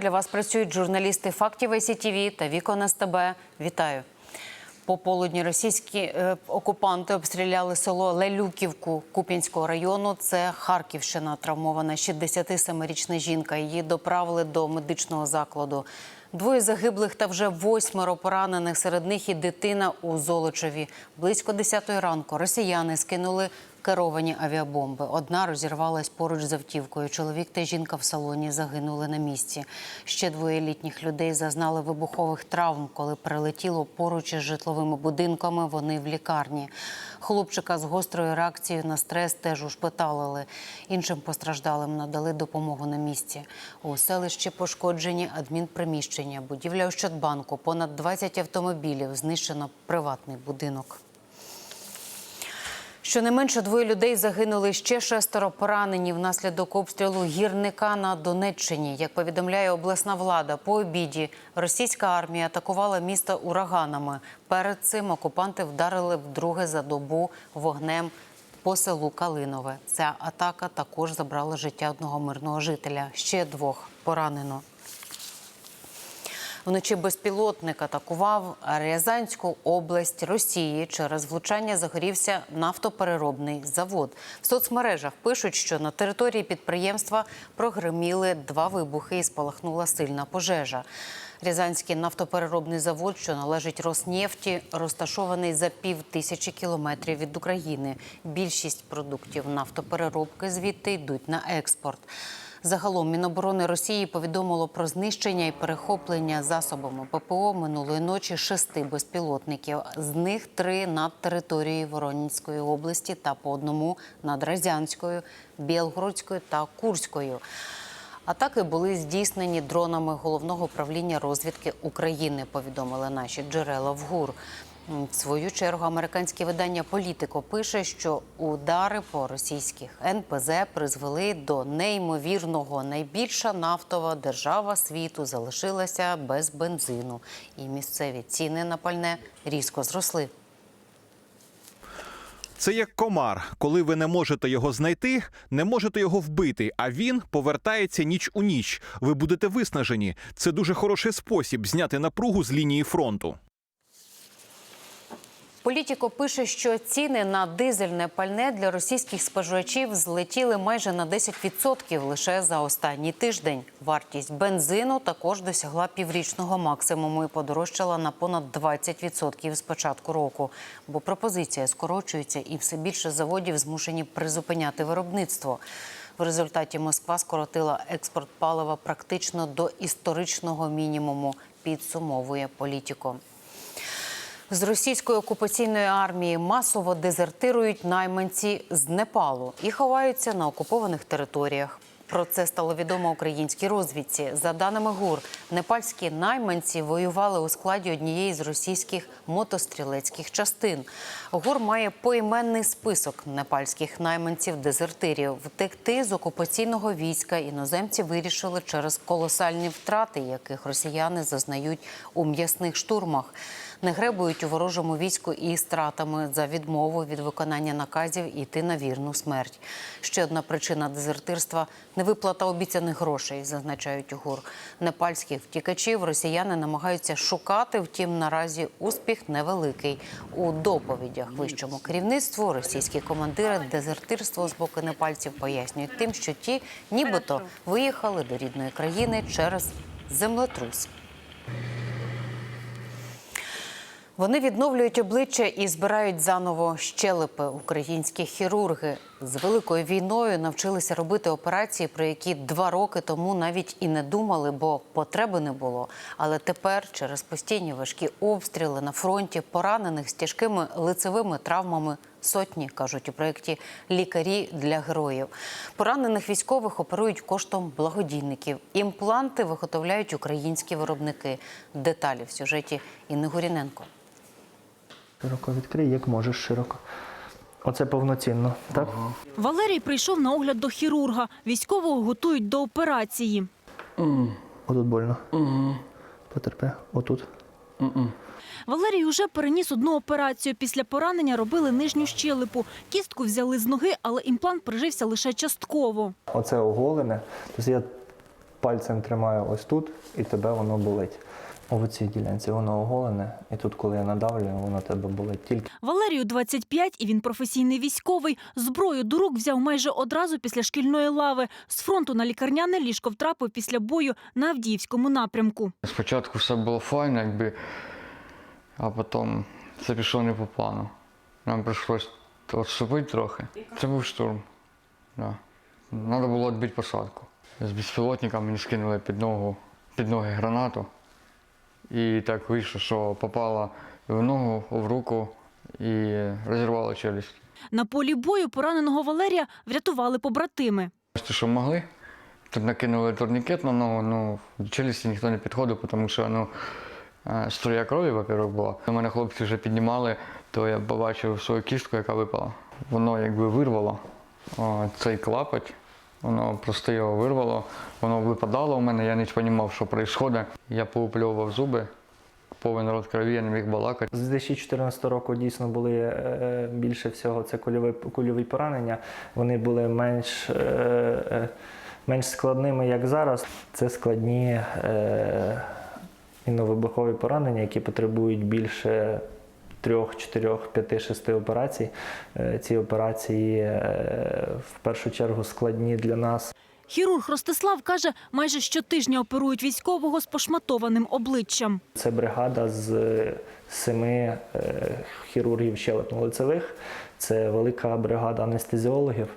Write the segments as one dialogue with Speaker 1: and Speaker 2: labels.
Speaker 1: Для вас працюють журналісти фактів СІТВ та Вікон СТБ. Вітаю. Пополудні російські е, окупанти обстріляли село Лелюківку Куп'янського району. Це Харківщина. Травмована 67-річна жінка. Її доправили до медичного закладу. Двоє загиблих та вже восьмеро поранених. Серед них і дитина у Золочеві. Близько 10-ї ранку росіяни скинули керовані авіабомби. Одна розірвалась поруч з автівкою. Чоловік та жінка в салоні загинули на місці. Ще двоє літніх людей зазнали вибухових травм, коли прилетіло поруч із житловими будинками. Вони в лікарні. Хлопчика з гострою реакцією на стрес теж ушпиталили. Іншим постраждалим надали допомогу на місці. У селищі пошкоджені адмінприміщення, будівля Ощадбанку, понад 20 автомобілів, знищено приватний будинок. Щонайменше двоє людей загинули ще шестеро поранені внаслідок обстрілу гірника на Донеччині. Як повідомляє обласна влада, по обіді російська армія атакувала місто ураганами. Перед цим окупанти вдарили вдруге за добу вогнем по селу Калинове. Ця атака також забрала життя одного мирного жителя. Ще двох поранено. Вночі безпілотник атакував Рязанську область Росії. Через влучання загорівся нафтопереробний завод. В соцмережах пишуть, що на території підприємства прогреміли два вибухи і спалахнула сильна пожежа. Рязанський нафтопереробний завод, що належить Роснефті, розташований за пів тисячі кілометрів від України. Більшість продуктів нафтопереробки звідти йдуть на експорт. Загалом Міноборони Росії повідомило про знищення і перехоплення засобами ППО минулої ночі шести безпілотників. З них три над територією Воронінської області та по одному над Разянською, Білгородською та Курською. Атаки були здійснені дронами головного управління розвідки України. Повідомили наші джерела в ГУР. В свою чергу американське видання Політико пише, що удари по російських НПЗ призвели до неймовірного. Найбільша нафтова держава світу залишилася без бензину, і місцеві ціни на пальне різко зросли.
Speaker 2: Це як комар. Коли ви не можете його знайти, не можете його вбити, а він повертається ніч у ніч. Ви будете виснажені. Це дуже хороший спосіб зняти напругу з лінії фронту.
Speaker 1: Політіко пише, що ціни на дизельне пальне для російських споживачів злетіли майже на 10% лише за останній тиждень. Вартість бензину також досягла піврічного максимуму і подорожчала на понад 20% з початку року. Бо пропозиція скорочується, і все більше заводів змушені призупиняти виробництво. В результаті Москва скоротила експорт палива практично до історичного мінімуму. Підсумовує політіко. З російської окупаційної армії масово дезертирують найманці з Непалу і ховаються на окупованих територіях. Про це стало відомо українській розвідці. За даними ГУР, непальські найманці воювали у складі однієї з російських мотострілецьких частин. ГУР має поіменний список непальських найманців-дезертирів. Втекти з окупаційного війська іноземці вирішили через колосальні втрати, яких росіяни зазнають у м'ясних штурмах не гребують у ворожому війську і стратами за відмову від виконання наказів іти на вірну смерть. Ще одна причина дезертирства невиплата обіцяних грошей, зазначають у ГУР. Непальських втікачів росіяни намагаються шукати, втім наразі успіх невеликий. У доповідях вищому керівництву російські командири дезертирство з боку непальців пояснюють тим, що ті нібито виїхали до рідної країни через землетрус. Вони відновлюють обличчя і збирають заново щелепи. Українські хірурги з великою війною навчилися робити операції, про які два роки тому навіть і не думали, бо потреби не було. Але тепер, через постійні важкі обстріли на фронті, поранених з тяжкими лицевими травмами. Сотні кажуть у проєкті лікарі для героїв. Поранених військових оперують коштом благодійників. Імпланти виготовляють українські виробники. Деталі в сюжеті Інни Гуріненко.
Speaker 3: Широко відкрий, як можеш широко. Оце повноцінно, так?
Speaker 4: Валерій прийшов на огляд до хірурга. Військового готують до операції.
Speaker 3: Отут больно. Потерпи. Отут.
Speaker 4: Валерій уже переніс одну операцію. Після поранення робили нижню щелепу. Кістку взяли з ноги, але імплант прижився лише частково.
Speaker 3: Оце оголене. Тобто я пальцем тримаю ось тут, і тебе воно болить. В цій ділянці воно оголене, і тут, коли я надавлюю, воно тебе болить тільки.
Speaker 4: Валерію 25, і він професійний військовий. Зброю до рук взяв майже одразу після шкільної лави. З фронту на лікарняне ліжко втрапив після бою на Авдіївському напрямку.
Speaker 5: Спочатку все було файно, якби, а потім це пішло не по плану. Нам прийшлось відступити трохи. Це був штурм. Да. Треба було відбити посадку. З безпілотника мені скинули під ногу, під ноги гранату. І так вийшло, що попала в ногу, в руку і розірвала челюсть.
Speaker 4: На полі бою пораненого Валерія врятували побратими.
Speaker 5: Те, що могли. Тут накинули турнікет на ногу, ну, до челюсті ніхто не підходив, тому що ну, е, струя крові, во-первых, була. У мене хлопці вже піднімали, то я побачив свою кістку, яка випала. Воно якби вирвало о, цей клапоть, воно просто його вирвало, воно випадало у мене, я не розумів, що відбувається. Я поупльовував зуби, повен рот крові, я не міг балакати.
Speaker 3: З 2014 року дійсно були е, більше всього це кульові, кульові поранення. Вони були менш, е, е, менш складними, як зараз. Це складні е, мінно-вибухові поранення, які потребують більше трьох, чотирьох, п'яти, шести операцій. Е, ці операції е, в першу чергу складні для нас.
Speaker 4: Хірург Ростислав каже, майже щотижня оперують військового з пошматованим обличчям.
Speaker 3: Це бригада з семи е, хірургів щелепно-лицевих. Це велика бригада анестезіологів.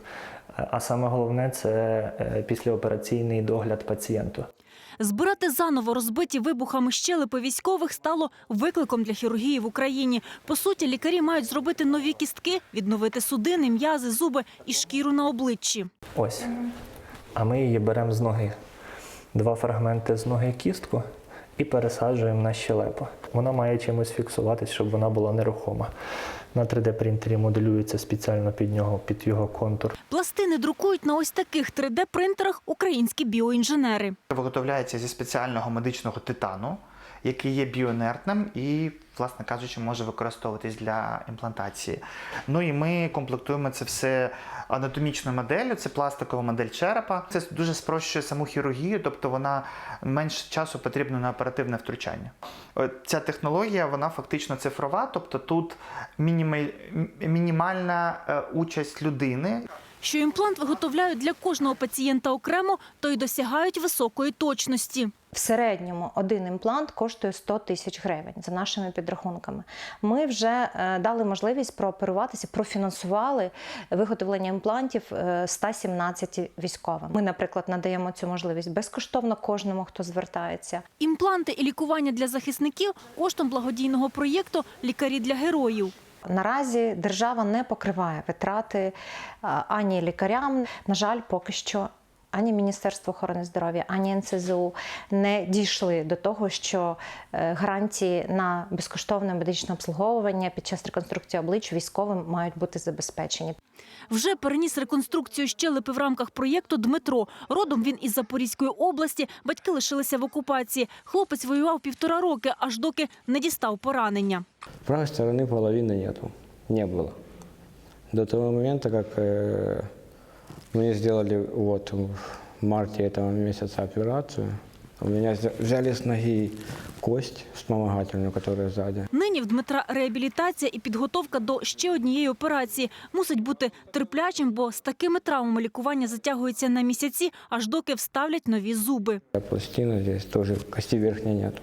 Speaker 3: А саме головне це післяопераційний догляд пацієнту.
Speaker 4: Збирати заново розбиті вибухами щелепи військових стало викликом для хірургії в Україні. По суті, лікарі мають зробити нові кістки, відновити судини, м'язи, зуби і шкіру на обличчі.
Speaker 3: Ось. А ми її беремо з ноги. Два фрагменти з ноги кістку і пересаджуємо на щелепу. Вона має чимось фіксуватись, щоб вона була нерухома. На 3D-принтері моделюється спеціально під нього, під його контур.
Speaker 4: Пластини друкують на ось таких 3D-принтерах українські біоінженери.
Speaker 6: Виготовляється зі спеціального медичного титану, який є біоінертним і, власне кажучи, може використовуватись для імплантації. Ну і ми комплектуємо це все анатомічною моделлю, це пластикова модель черепа. Це дуже спрощує саму хірургію, тобто вона менше часу потрібно на оперативне втручання. Ця технологія вона фактично цифрова, тобто тут мінімаль- мінімальна е, участь людини.
Speaker 4: Що імплант виготовляють для кожного пацієнта окремо, то й досягають високої точності.
Speaker 7: В середньому один імплант коштує 100 тисяч гривень за нашими підрахунками. Ми вже е, дали можливість прооперуватися, профінансували виготовлення імплантів е, 117 військовим. Ми, наприклад, надаємо цю можливість безкоштовно кожному, хто звертається.
Speaker 4: Імпланти і лікування для захисників коштом благодійного проєкту Лікарі для героїв.
Speaker 7: Наразі держава не покриває витрати е, ані лікарям. На жаль, поки що Ані Міністерство охорони здоров'я, ані НСЗУ не дійшли до того, що е, гарантії на безкоштовне медичне обслуговування під час реконструкції облич військовим мають бути забезпечені.
Speaker 4: Вже переніс реконструкцію щелепи в рамках проєкту Дмитро. Родом він із Запорізької області. Батьки лишилися в окупації. Хлопець воював півтора роки, аж доки не дістав поранення.
Speaker 8: Правой стороны половины нету, не было. До того момента, как э, мне сделали вот в марте этого месяца операцию, у меня взяли с ноги кость вспомогательную, которая сзади.
Speaker 4: Нині в Дмитра реабілітація і підготовка до ще однієї операції мусить бути терплячим, бо з такими травмами лікування затягується на місяці, аж доки вставлять нові зуби.
Speaker 8: Пластина здесь тоже, кости верхней нету.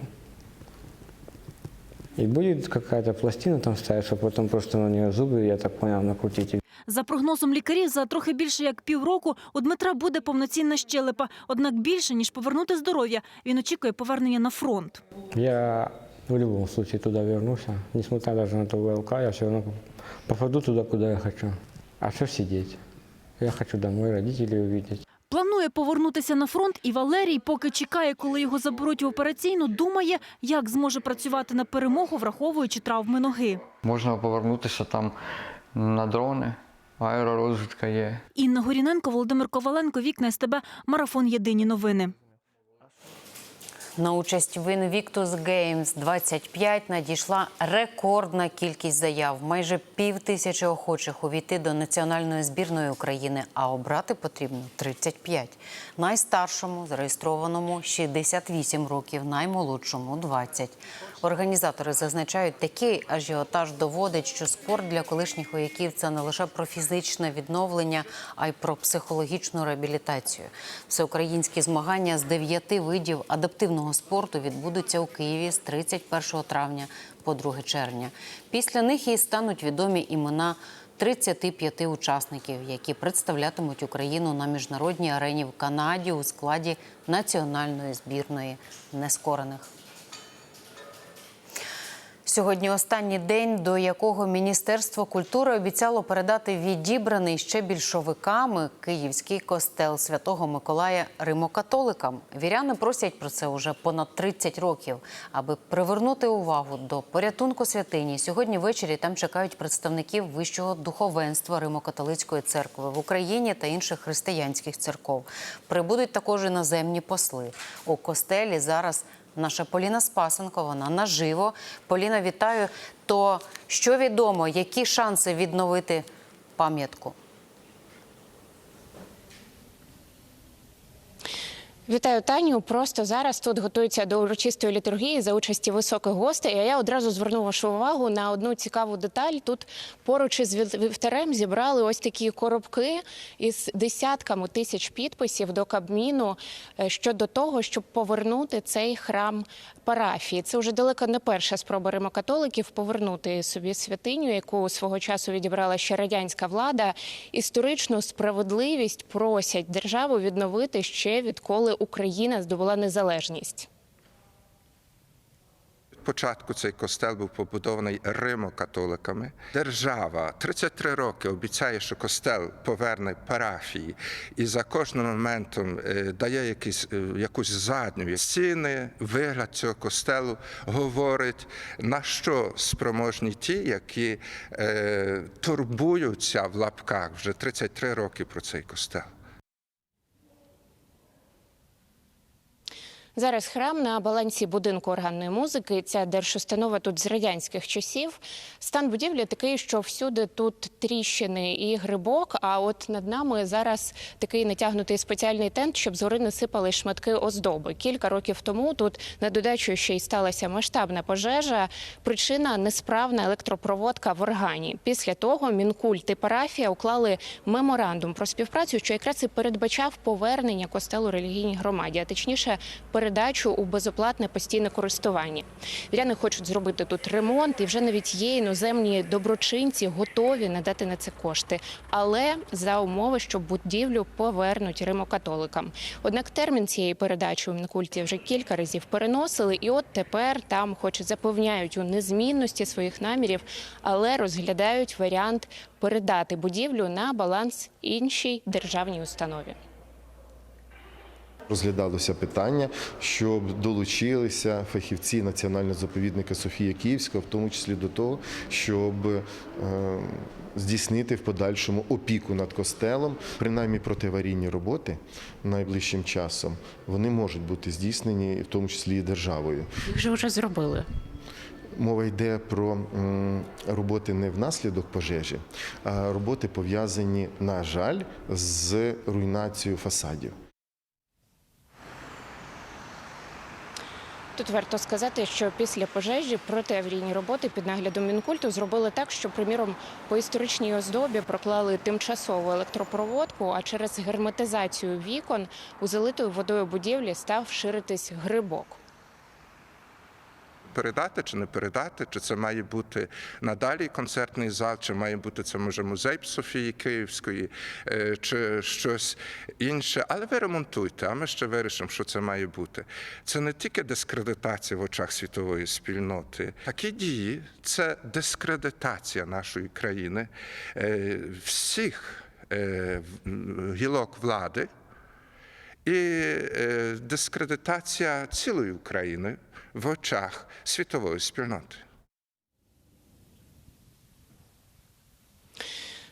Speaker 8: И будет какая-то пластина там ставить, чтобы потом просто на нее зубы, я так понял, накрутить.
Speaker 4: За прогнозом лікарів, за трохи більше як півроку у Дмитра буде повноцінна щелепа. Однак більше ніж повернути здоров'я, він очікує повернення на фронт.
Speaker 8: Я в случае туда вернусь, а несмотря даже на то ВЛК, я все равно попаду туда, куда я хочу. А что сидеть? Я хочу домой родителей увидеть.
Speaker 4: Планує повернутися на фронт, і Валерій, поки чекає, коли його заберуть в операційну, думає, як зможе працювати на перемогу, враховуючи травми ноги.
Speaker 5: Можна повернутися там на дрони, аеророзвідка є.
Speaker 4: Інна Горіненко, Володимир Коваленко, Вікна СТБ, Марафон Єдині новини.
Speaker 1: На участь в Invictus Games 25 надійшла рекордна кількість заяв. Майже пів тисячі охочих увійти до національної збірної України, а обрати потрібно 35. Найстаршому зареєстрованому 68 років, наймолодшому 20. Організатори зазначають, такий ажіотаж доводить, що спорт для колишніх вояків це не лише про фізичне відновлення, а й про психологічну реабілітацію. Всеукраїнські змагання з дев'яти видів адаптивного спорту відбудуться у Києві з 31 травня по 2 червня. Після них і стануть відомі імена 35 учасників, які представлятимуть Україну на міжнародній арені в Канаді у складі національної збірної нескорених. Сьогодні останній день, до якого Міністерство культури обіцяло передати відібраний ще більшовиками київський костел Святого Миколая римокатоликам. Віряни просять про це уже понад 30 років. Аби привернути увагу до порятунку святині, сьогодні ввечері там чекають представників вищого духовенства Римокатолицької церкви в Україні та інших християнських церков. Прибудуть також іноземні посли. У костелі зараз Наша Поліна Спасенко, вона наживо. Поліна, вітаю. То що відомо, які шанси відновити пам'ятку?
Speaker 9: Вітаю Таню. Просто зараз тут готуються до урочистої літургії за участі високих гостей. А я одразу зверну вашу увагу на одну цікаву деталь. Тут поруч із вівтарем зібрали ось такі коробки із десятками тисяч підписів до Кабміну е, щодо того, щоб повернути цей храм парафії. Це вже далеко не перша спроба римокатоликів повернути собі святиню, яку свого часу відібрала ще радянська влада. Історичну справедливість просять державу відновити ще відколи Україна здобула незалежність.
Speaker 10: Спочатку цей костел був побудований римокатоликами. Держава 33 роки обіцяє, що костел поверне парафії, і за кожним моментом е, дає якісь, е, якусь задню стіни. Вигляд цього костелу говорить, на що спроможні ті, які е, турбуються в лапках вже 33 роки про цей костел.
Speaker 9: Зараз храм на балансі будинку органної музики. Ця держустанова тут з радянських часів. Стан будівлі такий, що всюди тут тріщини і грибок. А от над нами зараз такий натягнутий спеціальний тент, щоб згори не сипали шматки оздоби. Кілька років тому тут на додачу ще й сталася масштабна пожежа. Причина несправна електропроводка в органі. Після того Мінкульт і парафія уклали меморандум про співпрацю, що якраз і передбачав повернення костелу релігійній громаді, а точніше передачу у безоплатне постійне користування. Віряни хочуть зробити тут ремонт, і вже навіть є іноземні доброчинці готові надати на це кошти, але за умови, що будівлю повернуть римокатоликам. Однак термін цієї передачі у Мінкульті вже кілька разів переносили, і от тепер там, хоч запевняють у незмінності своїх намірів, але розглядають варіант передати будівлю на баланс іншій державній установі.
Speaker 11: Розглядалося питання, щоб долучилися фахівці національного заповідника Софія Київська, в тому числі до того, щоб е, здійснити в подальшому опіку над костелом, принаймні протиаварійні роботи найближчим часом вони можуть бути здійснені, в тому числі і державою.
Speaker 9: Їх же вже зробили.
Speaker 11: Мова йде про роботи не внаслідок пожежі, а роботи пов'язані, на жаль, з руйнацією фасадів.
Speaker 9: Тут варто сказати, що після пожежі протиаврійні роботи під наглядом Мінкульту зробили так, що, приміром, по історичній оздобі проклали тимчасову електропроводку, а через герметизацію вікон у залитою водою будівлі став ширитись грибок.
Speaker 10: Передати чи не передати, чи це має бути надалі концертний зал, чи має бути це може музей Софії Київської, е, чи щось інше. Але ви ремонтуйте, а ми ще вирішимо, що це має бути. Це не тільки дискредитація в очах світової спільноти. Такі дії це дискредитація нашої країни, е, всіх е, гілок влади і е, дискредитація цілої України в очах світової спільноти.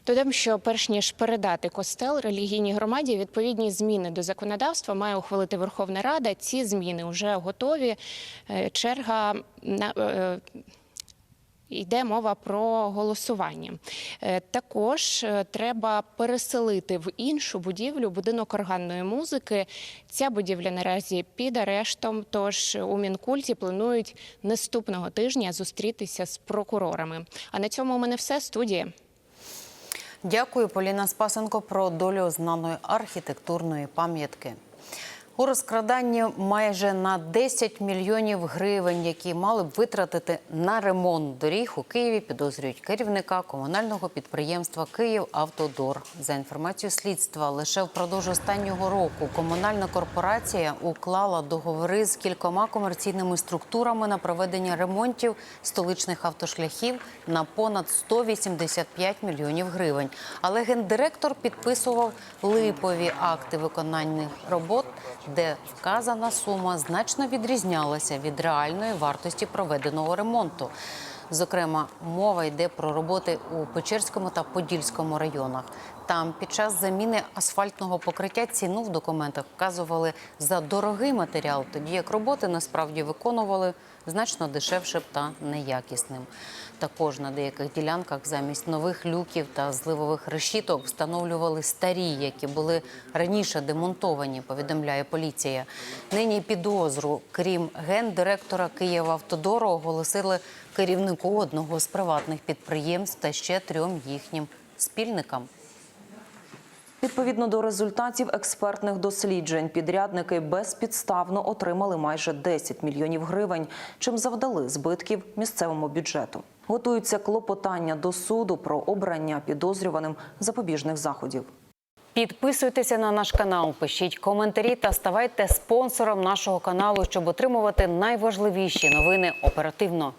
Speaker 9: Додам, що перш ніж передати костел релігійній громаді, відповідні зміни до законодавства має ухвалити Верховна Рада. Ці зміни вже готові. Е, Черга на е, Йде мова про голосування. Е, Також е, треба переселити в іншу будівлю будинок органної музики. Ця будівля наразі під арештом. Тож у Мінкульті планують наступного тижня зустрітися з прокурорами. А на цьому у мене все студія.
Speaker 1: Дякую, Поліна Спасенко, про долю знаної архітектурної пам'ятки. У розкраданні майже на 10 мільйонів гривень, які мали б витратити на ремонт доріг у Києві, підозрюють керівника комунального підприємства «Київавтодор». За інформацією слідства, лише впродовж останнього року комунальна корпорація уклала договори з кількома комерційними структурами на проведення ремонтів столичних автошляхів на понад 185 мільйонів гривень. Але гендиректор підписував липові акти виконання робот, де вказана сума значно відрізнялася від реальної вартості проведеного ремонту. Зокрема, мова йде про роботи у Печерському та Подільському районах. Там під час заміни асфальтного покриття ціну в документах вказували за дорогий матеріал, тоді як роботи насправді виконували значно дешевше та неякісним. Також на деяких ділянках замість нових люків та зливових решіток встановлювали старі, які були раніше демонтовані, повідомляє поліція. Нині підозру, крім гендиректора Київавтодору, оголосили керівнику одного з приватних підприємств та ще трьом їхнім спільникам.
Speaker 12: Відповідно до результатів експертних досліджень, підрядники безпідставно отримали майже 10 мільйонів гривень, чим завдали збитків місцевому бюджету. Готуються клопотання до суду про обрання підозрюваним запобіжних заходів.
Speaker 1: Підписуйтеся на наш канал, пишіть коментарі та ставайте спонсором нашого каналу, щоб отримувати найважливіші новини оперативно.